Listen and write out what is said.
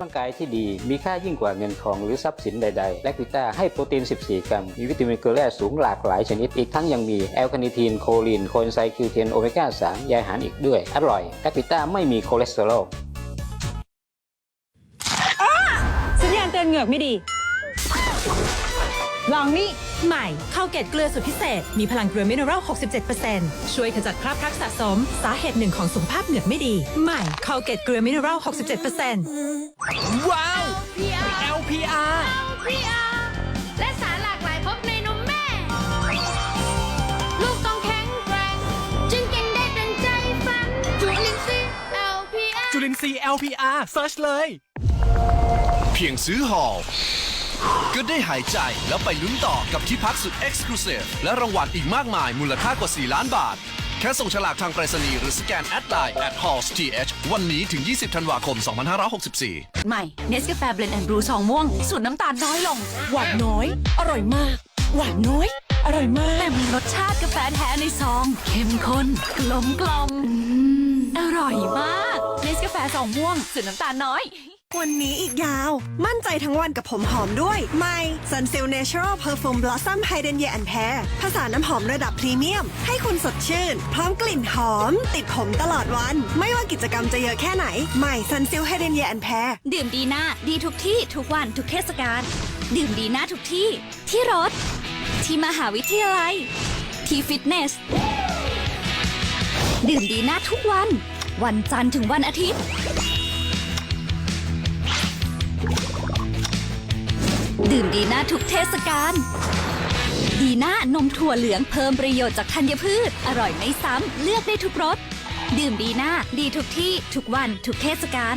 ร่างกายที่ดีมีค่ายิ่งกว่าเงินทองหรือทรัพย์สินใดๆ แลคกิต้าให้โปรตีน 14 กรัม มีวิตามินเกลือแร่สูงหลากหลายชนิด อีกทั้งยังมีแอลคาเนิทีน โคลีนโคเอนไซม์คิวเทน โอเมก้า 3 ใยอาหารอีกด้วย อร่อยแลคกิต้าไม่มีคอเลสเตอรอลสัญญาณเตือนเหงือกไม่ดี ลองนี่ ใหม่ข้าวเกล็ดเกลือสูตรพิเศษ มีพลังเกลือมินเนอรัล 67%ช่วยขจัดคราบพลักสะสม สาเหตุหนึ่งของสุขภาพเหงือกไม่ดี ใหม่ข้าวเกล็ดเกลือมินเนอรัล 67%ว้าว LPR LPR LPR และสารหลากหลายพบในนมแม่ ลูกต้องแข็งแกร่งจึงกินได้ดังใจฝัน จุลินทรีย์ LPR จุลินทรีย์ LPR เซิร์ชเลย เพียงซื้อหอล ก็ได้หายใจแล้วไปลุ้นต่อกับที่พักสุด Exclusive และรางวัลอีกมากมายมูลค่ากว่า 4 ล้านบาท แค่ส่งฉลากทางไปรษณีย์หรือสแกนแอดไลน์ at halls th วันนี้ถึง 20 ธันวาคม 2564 ใหม่เนสกาแฟเบลนด์แอนด์บรูซองม่วง สูตรน้ำตาลน้อยลง หวานน้อย อร่อยมาก หวานน้อย อร่อยมากแต่มีรสชาติกาแฟแท้ในซอง เข้มข้นกลมกล่อมอมอร่อยมากเนสกาแฟซองม่วงสูตรน้ำตาลน้อย วันนี้อีกยาว มั่นใจทั้งวันกับผมหอมด้วยใหม่ Sunsil Natural Perfume Blossom Hidden Year and Pair ผสานน้ำหอมระดับพรีเมียม ให้คุณสดชื่น พร้อมกลิ่นหอม ติดผมตลอดวัน ไม่ว่ากิจกรรมจะเยอะแค่ไหนใหม่ Sunsil Hidden Year and Pair ดื่มดีหน่าดีทุกที่ทุกวันทุกเทศกาลดื่มดีหน่าทุกที่ ที่รถ ที่มหาวิทยาลัย ที่ฟิตเนส ดื่มดีหน่าทุกวัน วันจันทร์ถึงวันอาทิตย์ ดื่มดีน่าทุกเทศกาล ดีน่านมถั่วเหลืองเพิ่มประโยชน์จากธัญพืช อร่อยไม่ซ้ำ เลือกได้ทุกรส ดื่มดีน่าดีทุกที่ ทุกวัน ทุกเทศกาล